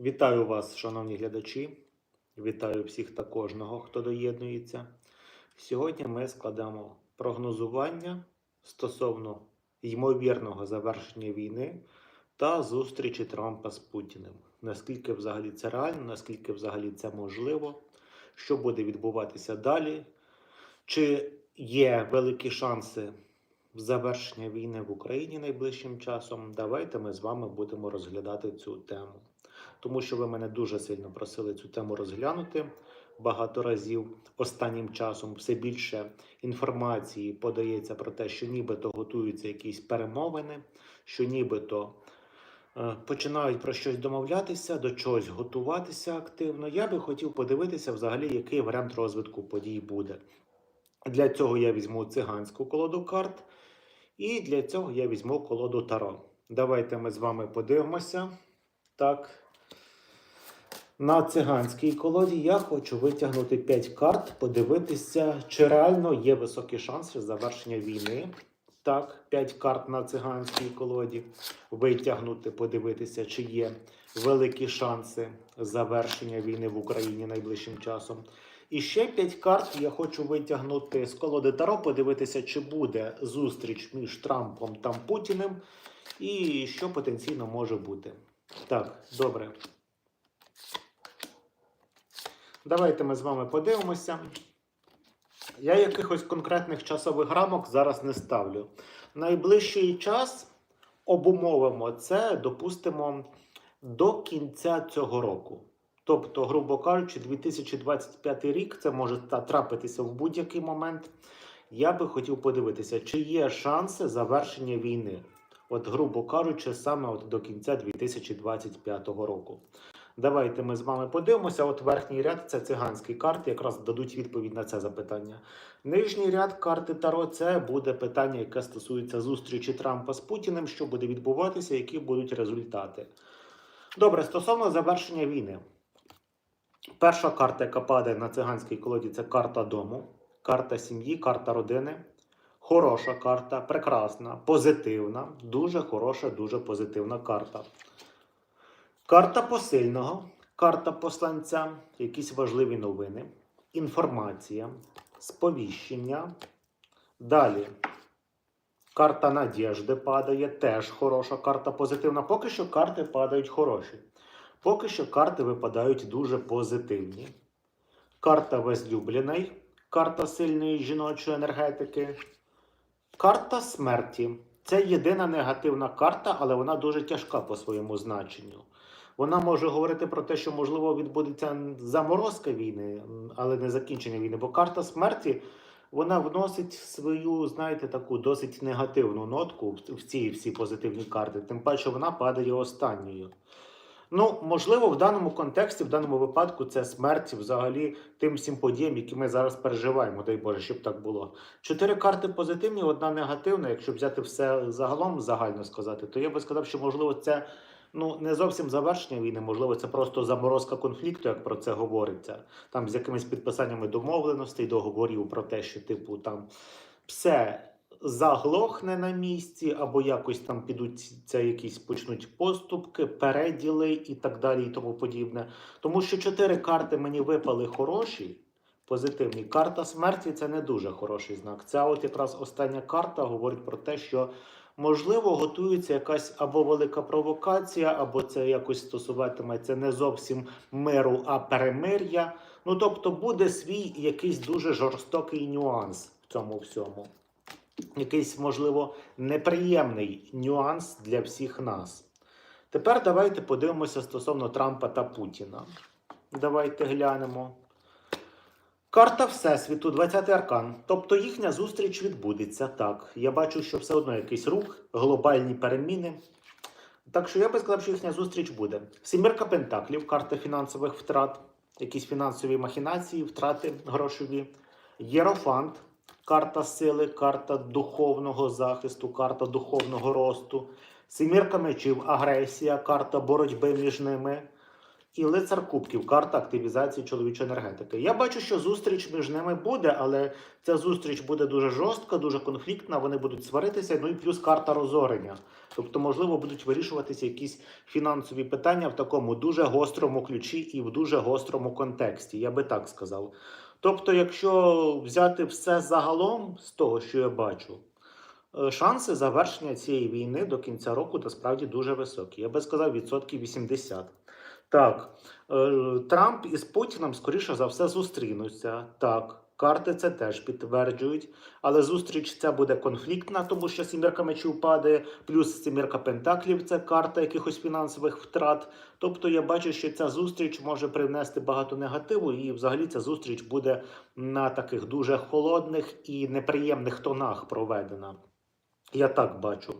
Вітаю вас, шановні глядачі. Вітаю всіх та кожного, хто доєднується. Сьогодні ми складемо прогнозування стосовно ймовірного завершення війни та зустрічі Трампа з Путіним. Наскільки взагалі це реально, наскільки взагалі це можливо, що буде відбуватися далі, чи є великі шанси завершення війни в Україні найближчим часом? Давайте ми з вами будемо розглядати цю тему тому що ви мене дуже сильно просили цю тему розглянути багато разів. Останнім часом все більше інформації подається про те, що нібито готуються якісь перемовини, що нібито е, починають про щось домовлятися, до чогось готуватися активно. Я би хотів подивитися взагалі, який варіант розвитку подій буде. Для цього я візьму циганську колоду карт, і для цього я візьму колоду Таро. Давайте ми з вами подивимося. Так. На циганській колоді я хочу витягнути 5 карт, подивитися, чи реально є високі шанси завершення війни. Так, 5 карт на циганській колоді витягнути, подивитися, чи є великі шанси завершення війни в Україні найближчим часом. І ще 5 карт я хочу витягнути з колоди Таро, подивитися, чи буде зустріч між Трампом та Путіним, і що потенційно може бути. Так, добре. Давайте ми з вами подивимося. Я якихось конкретних часових рамок зараз не ставлю. Найближчий час обумовимо це, допустимо, до кінця цього року. Тобто, грубо кажучи, 2025 рік це може трапитися в будь-який момент. Я би хотів подивитися, чи є шанси завершення війни. От, грубо кажучи, саме от до кінця 2025 року. Давайте ми з вами подивимося. От верхній ряд це циганські карти, якраз дадуть відповідь на це запитання. Нижній ряд карти Таро це буде питання, яке стосується зустрічі Трампа з Путіним, що буде відбуватися, які будуть результати. Добре, стосовно завершення війни. Перша карта, яка падає на циганській колоді, це карта дому, карта сім'ї, карта родини. Хороша карта, прекрасна, позитивна, дуже хороша, дуже позитивна карта. Карта посильного, карта посланця, якісь важливі новини, інформація, сповіщення. Далі. Карта надіжди падає, теж хороша карта позитивна. Поки що карти падають хороші. Поки що карти випадають дуже позитивні. Карта возлюблений, карта сильної жіночої енергетики. Карта смерті. Це єдина негативна карта, але вона дуже тяжка по своєму значенню. Вона може говорити про те, що можливо відбудеться заморозка війни, але не закінчення війни. Бо карта смерті вона вносить свою, знаєте, таку досить негативну нотку в ці всі позитивні карти. Тим паче вона падає останньою. Ну, можливо, в даному контексті, в даному випадку, це смерть взагалі тим всім подіям, які ми зараз переживаємо. Дай Боже, щоб так було. Чотири карти позитивні, одна негативна. Якщо взяти все загалом загально сказати, то я би сказав, що можливо це ну не зовсім завершення війни, можливо, це просто заморозка конфлікту, як про це говориться. Там з якимись підписаннями домовленостей, договорів про те, що типу там все заглохне на місці, або якось там підуть це якісь почнуть поступки, переділи і так далі, і тому подібне. Тому що чотири карти мені випали хороші. Позитивні. Карта смерті це не дуже хороший знак. Ця от якраз остання карта говорить про те, що можливо готується якась або велика провокація, або це якось стосуватиметься не зовсім миру, а перемир'я. Ну тобто буде свій якийсь дуже жорстокий нюанс в цьому всьому. Якийсь, можливо, неприємний нюанс для всіх нас. Тепер давайте подивимося стосовно Трампа та Путіна. Давайте глянемо. Карта Всесвіту, 20-й аркан. Тобто їхня зустріч відбудеться. Так, я бачу, що все одно якийсь рух, глобальні переміни. Так що я би сказав, що їхня зустріч буде. Сімірка Пентаклів, карта фінансових втрат, якісь фінансові махінації, втрати грошові. Єрофант, карта сили, карта духовного захисту, карта духовного росту. Сімірка мечів, агресія, карта боротьби між ними. І лицар кубків, карта активізації чоловічої енергетики. Я бачу, що зустріч між ними буде, але ця зустріч буде дуже жорстка, дуже конфліктна. Вони будуть сваритися. Ну і плюс карта розорення. Тобто, можливо, будуть вирішуватися якісь фінансові питання в такому дуже гострому ключі і в дуже гострому контексті. Я би так сказав. Тобто, якщо взяти все загалом з того, що я бачу, е, шанси завершення цієї війни до кінця року насправді дуже високі. Я би сказав, відсотків 80. Так, е, Трамп із Путіним, скоріше за все, зустрінуться. Так, карти це теж підтверджують. Але зустріч ця буде конфліктна, тому що сімірка мечів падає, плюс сімірка пентаклів це карта якихось фінансових втрат. Тобто я бачу, що ця зустріч може привнести багато негативу, і взагалі ця зустріч буде на таких дуже холодних і неприємних тонах проведена. Я так бачу.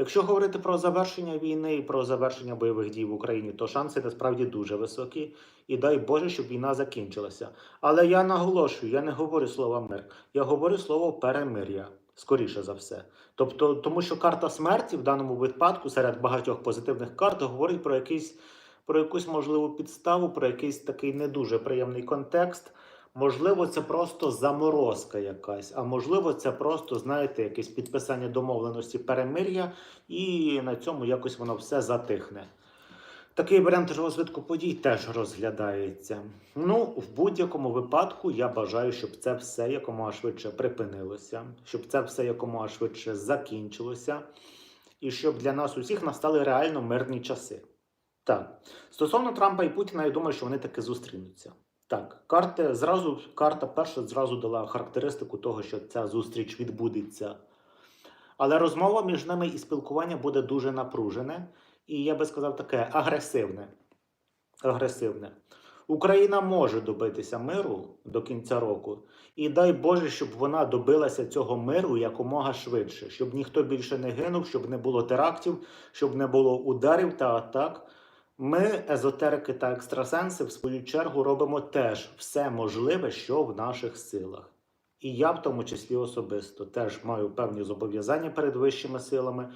Якщо говорити про завершення війни і про завершення бойових дій в Україні, то шанси насправді дуже високі. І дай Боже, щоб війна закінчилася. Але я наголошую, я не говорю слово мир, я говорю слово перемир'я, скоріше за все. Тобто, тому що карта смерті в даному випадку серед багатьох позитивних карт говорить про якийсь про якусь можливу підставу, про якийсь такий не дуже приємний контекст. Можливо, це просто заморозка якась, а можливо, це просто, знаєте, якесь підписання домовленості перемир'я, і на цьому якось воно все затихне. Такий варіант розвитку подій теж розглядається. Ну, в будь-якому випадку я бажаю, щоб це все якомога швидше припинилося, щоб це все якомога швидше закінчилося, і щоб для нас усіх настали реально мирні часи. Так, стосовно Трампа і Путіна, я думаю, що вони таки зустрінуться. Так, карти зразу карта перша зразу дала характеристику того, що ця зустріч відбудеться. Але розмова між ними і спілкування буде дуже напружене, і я би сказав таке агресивне. Агресивне. Україна може добитися миру до кінця року, і дай Боже, щоб вона добилася цього миру якомога швидше, щоб ніхто більше не гинув, щоб не було терактів, щоб не було ударів та атак. Ми, езотерики та екстрасенси, в свою чергу, робимо теж все можливе, що в наших силах. І я, в тому числі особисто, теж маю певні зобов'язання перед вищими силами,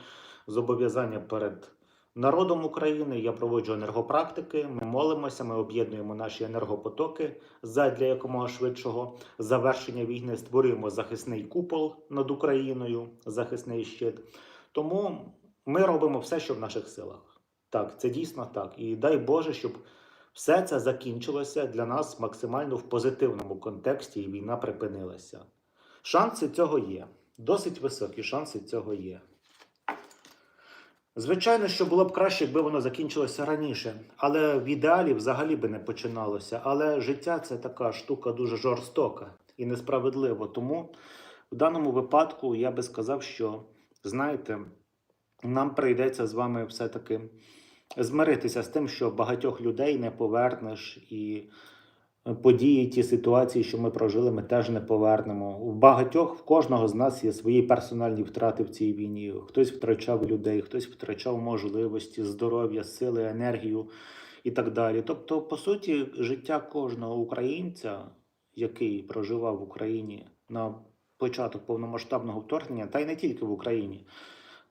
зобов'язання перед народом України. Я проводжу енергопрактики, ми молимося, ми об'єднуємо наші енергопотоки задля якомога швидшого завершення війни. Створюємо захисний купол над Україною, захисний щит. Тому ми робимо все, що в наших силах. Так, це дійсно так. І дай Боже, щоб все це закінчилося для нас максимально в позитивному контексті, і війна припинилася. Шанси цього є. Досить високі шанси цього є. Звичайно, що було б краще, якби воно закінчилося раніше, але в ідеалі взагалі би не починалося. Але життя це така штука дуже жорстока і несправедлива. Тому в даному випадку я би сказав, що знаєте, нам прийдеться з вами все-таки змиритися з тим, що багатьох людей не повернеш, і події, ті ситуації, що ми прожили, ми теж не повернемо. У багатьох, в кожного з нас є свої персональні втрати в цій війні. Хтось втрачав людей, хтось втрачав можливості, здоров'я, сили, енергію і так далі. Тобто, по суті, життя кожного українця, який проживав в Україні на початок повномасштабного вторгнення, та й не тільки в Україні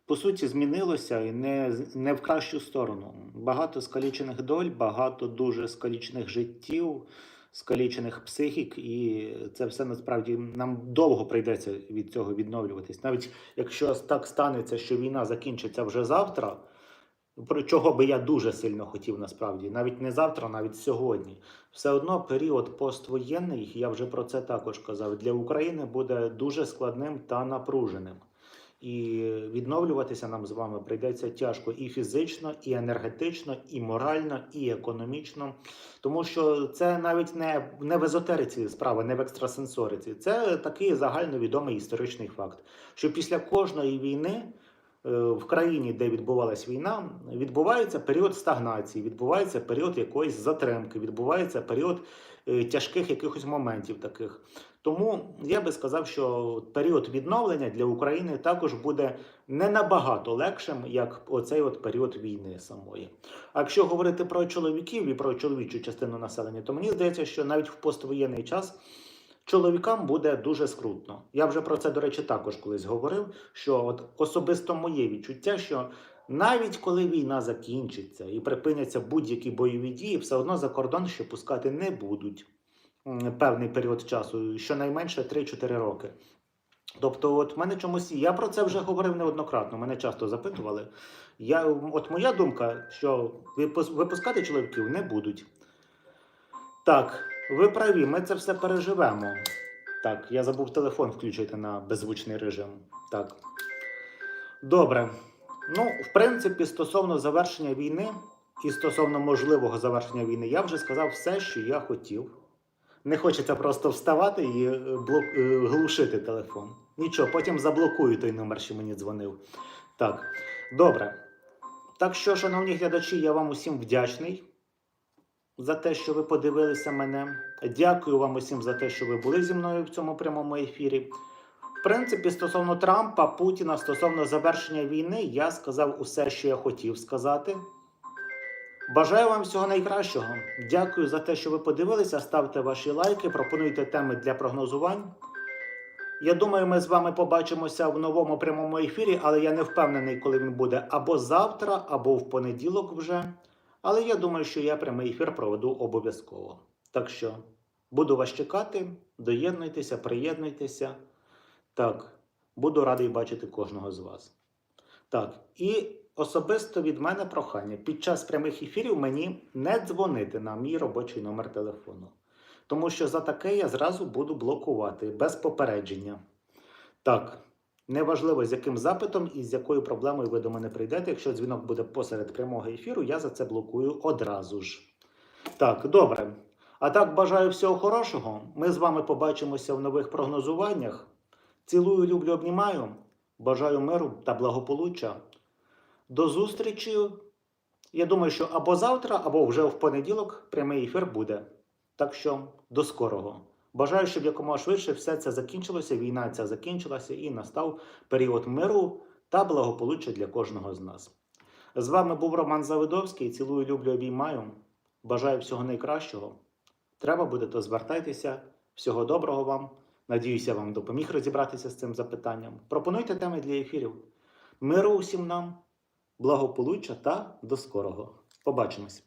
по суті змінилося і не, не в кращу сторону. Багато скалічених доль, багато дуже скалічених життів, скалічених психік, і це все насправді нам довго прийдеться від цього відновлюватись. Навіть якщо так станеться, що війна закінчиться вже завтра. Про чого би я дуже сильно хотів насправді, навіть не завтра, навіть сьогодні. Все одно період поствоєнний, я вже про це також казав, для України буде дуже складним та напруженим. І відновлюватися нам з вами прийдеться тяжко і фізично, і енергетично, і морально, і економічно. Тому що це навіть не, не в езотериці справа, не в екстрасенсориці. Це такий загальновідомий історичний факт, що після кожної війни. е, В країні, де відбувалась війна, відбувається період стагнації, відбувається період якоїсь затримки, відбувається період е, тяжких якихось моментів таких. Тому я би сказав, що період відновлення для України також буде не набагато легшим, як оцей от період війни самої. А якщо говорити про чоловіків і про чоловічу частину населення, то мені здається, що навіть в поствоєнний час чоловікам буде дуже скрутно. Я вже про це, до речі, також колись говорив. Що от особисто моє відчуття, що Навіть коли війна закінчиться і припиняться будь-які бойові дії, все одно за кордон ще пускати не будуть певний період часу, щонайменше 3-4 роки. Тобто, от мене чомусь я про це вже говорив неоднократно. Мене часто запитували. Я, от моя думка, що випускати чоловіків не будуть. Так, ви праві, ми це все переживемо. Так, я забув телефон включити на беззвучний режим. Так. Добре. Ну, в принципі, стосовно завершення війни і стосовно можливого завершення війни, я вже сказав все, що я хотів. Не хочеться просто вставати і е, блок... е, глушити телефон. Нічого, потім заблокую той номер, що мені дзвонив. Так, добре. Так що, шановні глядачі, я вам усім вдячний за те, що ви подивилися мене. Дякую вам усім за те, що ви були зі мною в цьому прямому ефірі. В принципі, стосовно Трампа, Путіна, стосовно завершення війни, я сказав усе, що я хотів сказати. Бажаю вам всього найкращого. Дякую за те, що ви подивилися. Ставте ваші лайки, пропонуйте теми для прогнозувань. Я думаю, ми з вами побачимося в новому прямому ефірі, але я не впевнений, коли він буде або завтра, або в понеділок вже. Але я думаю, що я прямий ефір проведу обов'язково. Так що буду вас чекати, доєднуйтеся, приєднуйтеся. Так, буду радий бачити кожного з вас. Так, і особисто від мене прохання під час прямих ефірів мені не дзвонити на мій робочий номер телефону. Тому що за таке я зразу буду блокувати без попередження. Так, неважливо, з яким запитом і з якою проблемою ви до мене прийдете. Якщо дзвінок буде посеред прямого ефіру, я за це блокую одразу ж. Так, добре. А так, бажаю всього хорошого. Ми з вами побачимося в нових прогнозуваннях. Цілую, люблю, обнімаю. Бажаю миру та благополуччя. До зустрічі. Я думаю, що або завтра, або вже в понеділок прямий ефір буде. Так що до скорого. Бажаю, щоб якомога швидше все це закінчилося, війна ця закінчилася і настав період миру та благополуччя для кожного з нас. З вами був Роман Завидовський. Цілую, люблю, обіймаю. Бажаю всього найкращого. Треба буде, то звертайтеся. Всього доброго вам. Надіюся, я вам допоміг розібратися з цим запитанням. Пропонуйте теми для ефірів. Миру усім нам, благополуччя та до скорого. Побачимось!